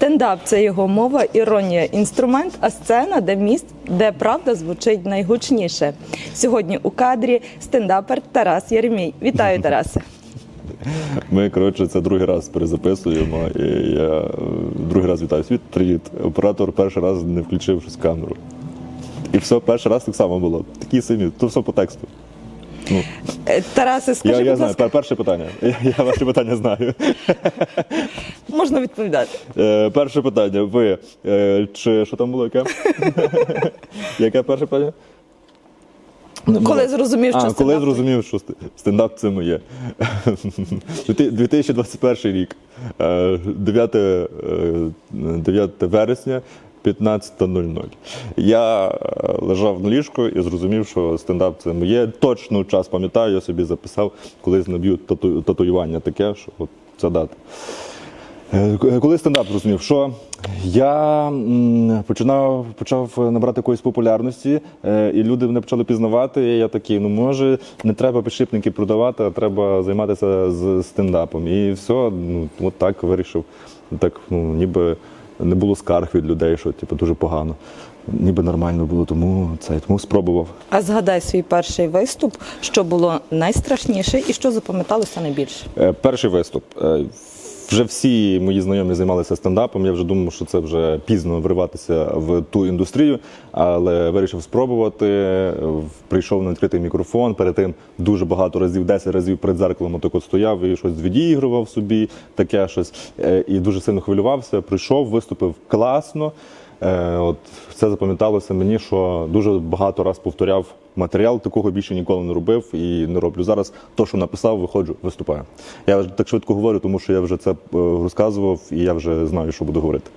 Стендап це його мова, іронія, інструмент, а сцена, де міст, де правда звучить найгучніше. Сьогодні у кадрі стендапер Тарас Єремій. Вітаю, Тарасе. Ми, коротше, це другий раз перезаписуємо. І я е, другий раз вітаю світ. Привіт. Оператор перший раз не включив щось камеру. І все, перший раз так само було. Такі самі, то все по тексту. Ну, Е, Тарасе, скажи, я я будь знаю, ласка, пер- перше питання. Я, я ваші питання знаю. можна відповідати. Е, перше питання. Ви е, чи що там було? Яке? Яке перше питання? Коли зрозумів, що А, коли стендап- зрозумів, що ст- стендап це моє. 2021 рік, е, 9, е, 9 вересня, 15.00. Я е, лежав на ліжку і зрозумів, що стендап це моє. Точно час пам'ятаю, я собі записав, колись наб'ю тату- татуювання таке, що от ця дата. Е, Коли стендап зрозумів, що я починав почав набрати якоїсь популярності, е, і люди мене почали пізнавати. І я такий, ну може, не треба підшипники продавати, а треба займатися з стендапом. І все, ну от так вирішив. Так, ну ніби не було скарг від людей, що типу дуже погано. Ніби нормально було, тому це тому спробував. А згадай свій перший виступ, що було найстрашніше і що запам'яталося найбільше. Е, Перший виступ. Е, Вже всі мої знайомі займалися стендапом. Я вже думав, що це вже пізно вриватися в ту індустрію, але вирішив спробувати. Прийшов на відкритий мікрофон. Перед тим дуже багато разів, 10 разів перед зеркалом отак стояв і щось відігрував собі, таке щось. Е, І дуже сильно хвилювався. Прийшов, виступив класно. Е, От це запам'яталося мені, що дуже багато раз повторяв матеріал, такого більше ніколи не робив і не роблю. Зараз то, що написав, виходжу, виступаю. Я так швидко говорю, тому що я вже це е, розказував і я вже знаю, що буду говорити.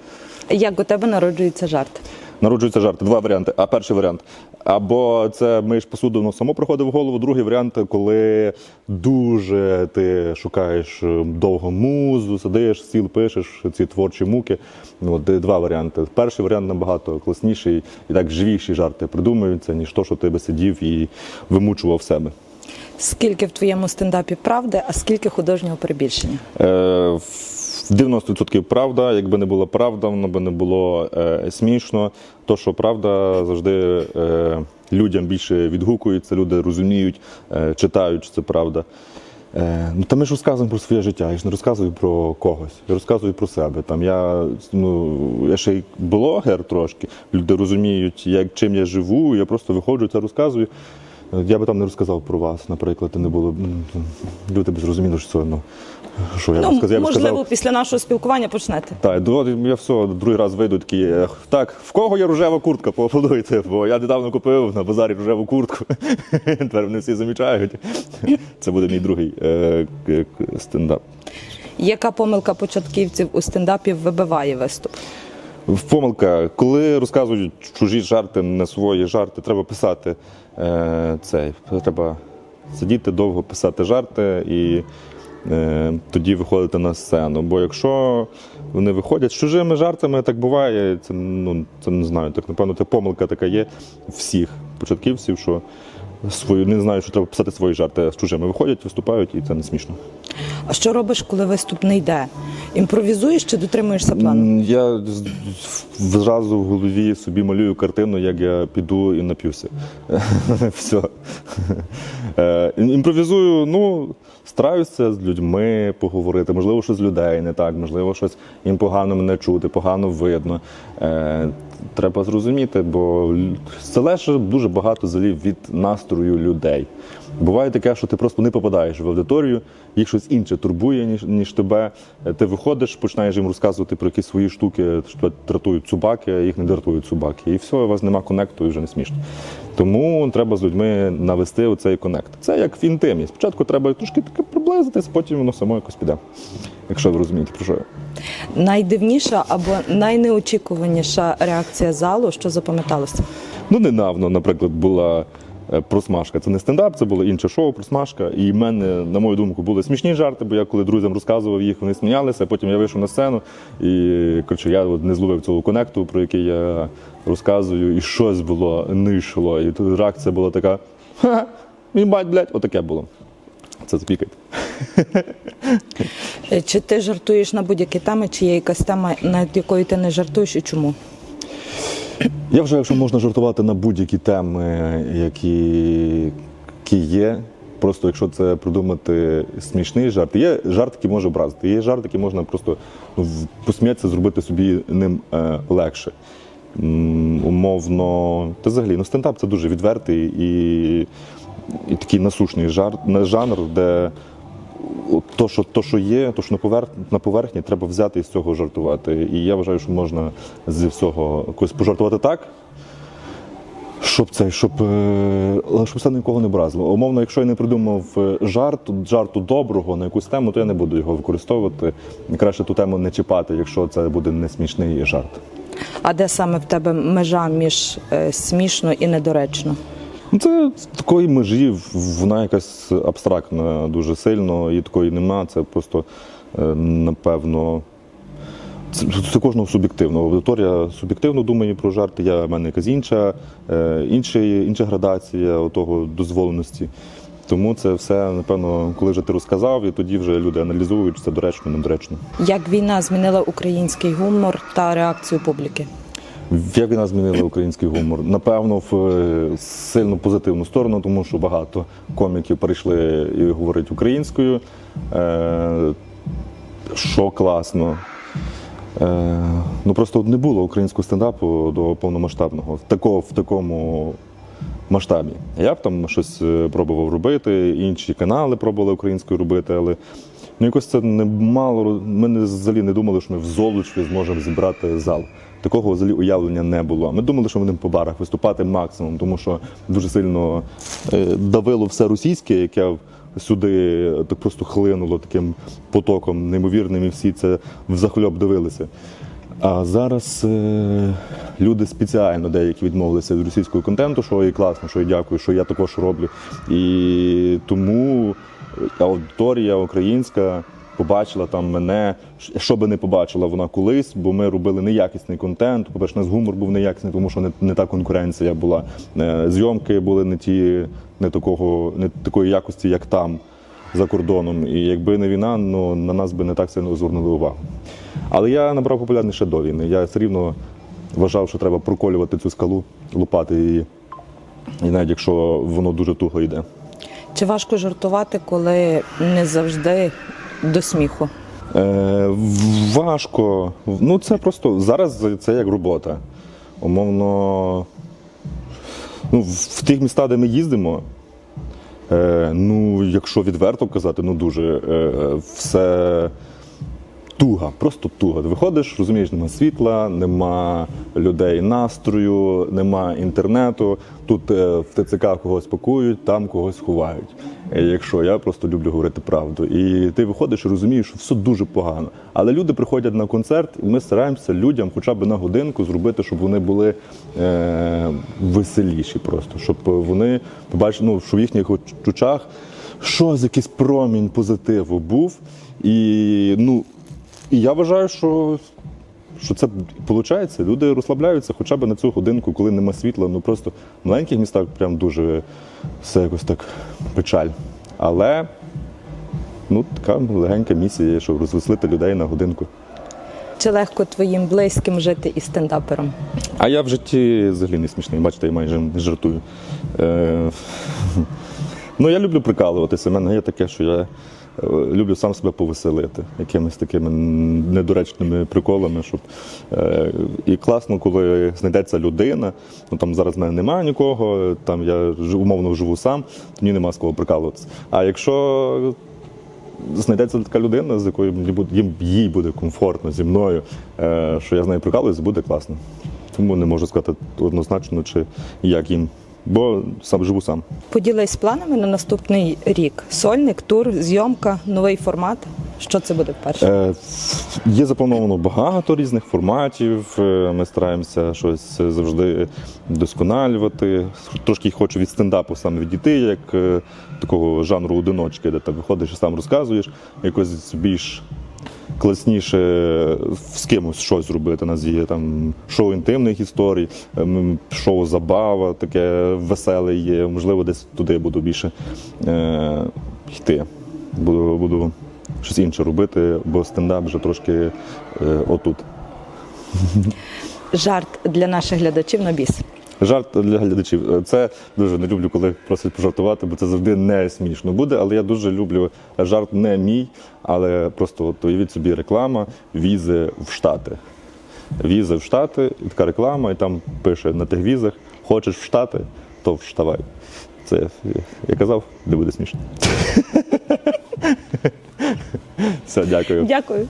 Як у тебе народжується жарт? Народжуються жарти. Два варіанти. А перший варіант. Або це миєш посуду, воно само приходить в голову. Другий варіант, коли дуже ти шукаєш е, довго музу, сидиш, стіл пишеш ці творчі муки. Ну, два варіанти. Перший варіант набагато класніший і так живіші жарти придумуються, ніж то, що ти би сидів і вимучував себе. Скільки в твоєму стендапі правди, а скільки художнього перебільшення? Е, 90% правда. Якби не була правда, воно би не було е, смішно. То, що правда завжди е, людям більше відгукується, люди розуміють, е, читають, що це правда. Е, ну, та ми ж розказуємо про своє життя, я ж не розказую про когось, я розказую про себе. Там я, ну, я ще й блогер трошки, люди розуміють, як, чим я живу, я просто виходжу, це розказую. Е, Я би там не розказав про вас, наприклад, не було. Люди б зрозуміли, що це ну, що я Ну, сказав. Я можливо, сказав, після нашого спілкування почнете. так, я все, другий раз вийду такий, е, так, в кого є рожева куртка, поаплодуйте, бо я недавно купив на базарі рожеву куртку. Тепер вони всі замічають. Це буде мій другий е, стендап. Яка помилка початківців у стендапі вибиває виступ? Помилка, коли розказують чужі жарти, не свої жарти, треба писати е, цей. Треба сидіти довго писати жарти і тоді виходити на сцену. Бо якщо вони виходять з чужими жартами, так буває. Це ну це не знаю. Так напевно, це помилка така є всіх початківців, що свою не знають, що треба писати свої жарти з чужими. Виходять, виступають, і це не смішно. А що робиш, коли виступ не йде? Імпровізуєш чи дотримуєшся плану? Я зразу в голові собі малюю картину, як я піду і нап'юся. Все. Е, Імпровізую, ну, стараюся з людьми поговорити. Можливо, щось з людей не так, можливо, щось їм погано мене чути, погано видно. Треба зрозуміти, бо це лише дуже багато взагалі від настрою людей. Буває таке, що ти просто не попадаєш в аудиторію, їх щось інше турбує, ніж, ніж тебе. Е, Ти виходиш, починаєш їм розказувати про якісь свої штуки, що дратують собаки, а їх не дратують собаки. І все, у вас нема конекту і вже не смішно. Тому треба з людьми навести оцей конект. Це як в інтимі. Спочатку треба трошки таке приблизитись, потім воно само якось піде. Якщо ви розумієте, про що я. Найдивніша або найнеочікуваніша реакція залу, що запам'яталося? Ну, недавно, наприклад, була е, просмажка. Це не стендап, це було інше шоу, просмажка. І в мене, на мою думку, були смішні жарти, бо я коли друзям розказував їх, вони сміялися. Потім я вийшов на сцену і коротше, я от не зловив цього конекту, про який я розказую, і щось було не йшло. І тут реакція була така: ха, мій бать, блядь, отаке було. Це запікайте. Чи ти жартуєш на будь-які теми, чи є якась тема, над якою ти не жартуєш і чому? Я вважаю, що можна жартувати на будь-які теми, які, які є. Просто якщо це придумати смішний жарт, є жарт, який може образити, є жарт, який можна просто ну, посміятися, зробити собі ним е, легше. М, умовно, та взагалі, ну стендап це дуже відвертий і, і такий насушний жарт, на жанр, де то, що, то, що є, то, що на, поверх, на поверхні, треба взяти і з цього жартувати. І я вважаю, що можна зі всього якось пожартувати так, щоб це, щоб, е, щоб це нікого не образило. Умовно, якщо я не придумав е, жарт, жарту доброго на якусь тему, то я не буду його використовувати. Краще ту тему не чіпати, якщо це буде не смішний жарт. А де саме в тебе межа між е, смішно і недоречно? Ну, Це такої межі, вона якась абстрактна дуже сильно, і такої нема. Це просто, е, напевно, це, це кожного суб'єктивно. Аудиторія суб'єктивно думає про жарти, я в мене якась інша, е, інша, інша градація того дозволеності. Тому це все, напевно, коли вже ти розказав, і тоді вже люди аналізують, це доречно, недоречно. Як війна змінила український гумор та реакцію публіки? Як війна змінила український гумор? Напевно, в е, сильно позитивну сторону, тому що багато коміків перейшли і говорять українською, е, що класно. Е, ну просто не було українського стендапу до повномасштабного такого в такому масштабі. Я б там щось пробував робити, інші канали пробували українською робити, але ну якось це не мало. Ми взагалі не думали, що ми в Золочеві зможемо зібрати зал. Такого взагалі уявлення не було. Ми думали, що ми будемо по барах виступати максимум, тому що дуже сильно е, давило все російське, яке сюди так просто хлинуло таким потоком неймовірним, і всі це взахльоб дивилися. А зараз е, люди спеціально деякі відмовилися від російського контенту, що і класно, що і дякую, що я також роблю. І тому аудиторія українська побачила там мене, що би не побачила вона колись, бо ми робили неякісний контент. По-перше, у нас гумор був неякісний, тому що не, не та конкуренція була. Е, Зйомки були не ті, не такого, не такої якості, як там за кордоном. І якби не війна, ну на нас би не так сильно звернули увагу. Але я набрав популярність ще до війни. Я все рівно вважав, що треба проколювати цю скалу, лупати її. І навіть якщо воно дуже туго йде. Чи важко жартувати, коли не завжди до сміху? Е, важко. Ну, це просто зараз це як робота. Умовно, ну, в, тих містах, де ми їздимо, е, ну, якщо відверто казати, ну дуже е, все туга, просто туга. Ти виходиш, розумієш, нема світла, нема людей настрою, нема інтернету. Тут е, в ТЦК когось пакують, там когось ховають. Е, Якщо я просто люблю говорити правду. І ти виходиш і розумієш, що все дуже погано. Але люди приходять на концерт, і ми стараємося людям хоча б на годинку зробити, щоб вони були е, веселіші просто, щоб вони побачили, ну, що в їхніх оч- очах щось, якийсь промінь позитиву був. І ну, і я вважаю, що, що це виходить. Люди розслабляються хоча б на цю годинку, коли нема світла. Ну просто в маленьких містах прям дуже все якось так печаль. Але ну, така легенька місія щоб розвеселити людей на годинку. Чи легко твоїм близьким жити із стендапером? А я в житті взагалі не смішний. Бачите, я майже не жартую. Е, ну, я люблю прикалуватися. У мене є таке, що я люблю сам себе повеселити якимись такими недоречними приколами. Щоб, е, і класно, коли знайдеться людина. Ну там зараз в мене немає нікого, там я умовно живу сам, тоді нема з кого прикалуватися. А якщо знайдеться така людина, з якою мені їм- їй буде комфортно зі мною, е, що я з нею прикалуюсь, буде класно. Тому не можу сказати однозначно, чи як їм. Бо сам живу сам. Поділись планами на наступний рік. Сольник, тур, зйомка, новий формат. Що це буде вперше? Е, є заплановано багато різних форматів. Е, Ми стараємося щось завжди досконалювати. Трошки хочу від стендапу саме відійти, як е, такого жанру одиночки, де ти виходиш і сам розказуєш, якось більш класніше з кимось щось робити. Нас є там шоу інтимних історій, ем, шоу забава, таке веселе є. Можливо, десь туди буду більше е, йти. буду, буду щось інше робити, бо стендап вже трошки е, отут. Жарт для наших глядачів на біс. Жарт для глядачів. Е, Це дуже не люблю, коли просять пожартувати, бо це завжди не смішно буде. Але я дуже люблю жарт не мій, але просто от уявіть собі реклама візи в Штати. Візи в Штати, і така реклама, і там пише на тих візах: хочеш в Штати, то вставай. Це я казав, не буде смішно. Все, дякую. Дякую.